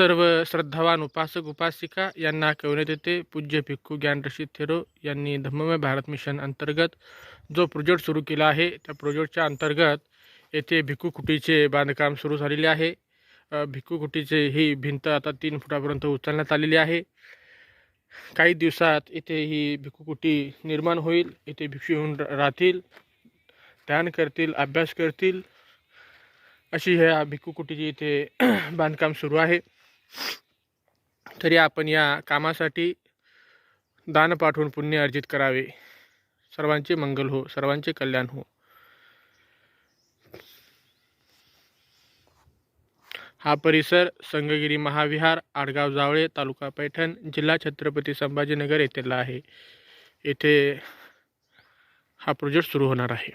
सर्व श्रद्धावान उपासक उपासिका यांना कळवण्यात येते. पूज्य भिक्खू ज्ञानरशीद थेरो यांनी धम्ममय भारत मिशन अंतर्गत जो प्रोजेक्ट सुरू केला आहे त्या प्रोजेक्टच्या अंतर्गत येथे भिक्खू कुटीचे बांधकाम सुरू झालेले आहे. भिक्खू कुटीचे ही भिंत आता तीन फुटापर्यंत उचलण्यात आलेली आहे. काही दिवसात इथे ही भिक्खू कुटी निर्माण होईल. इथे भिक्षू येऊन राहतील ध्यान करतील अभ्यास करतील. अशी ह्या भिक्खू कुटीची इथे बांधकाम सुरू आहे. तरी आपण या कामासाठी दान पाठवून पुण्य अर्जित करावे. सर्वांचे मंगल हो सर्वांचे कल्याण हो. हा परिसर संगगिरी महाविहार आडगाव जावळे तालुका पैठण जिल्हा छत्रपती संभाजीनगर येथील आहे. येथे हा प्रोजेक्ट सुरू होणार आहे.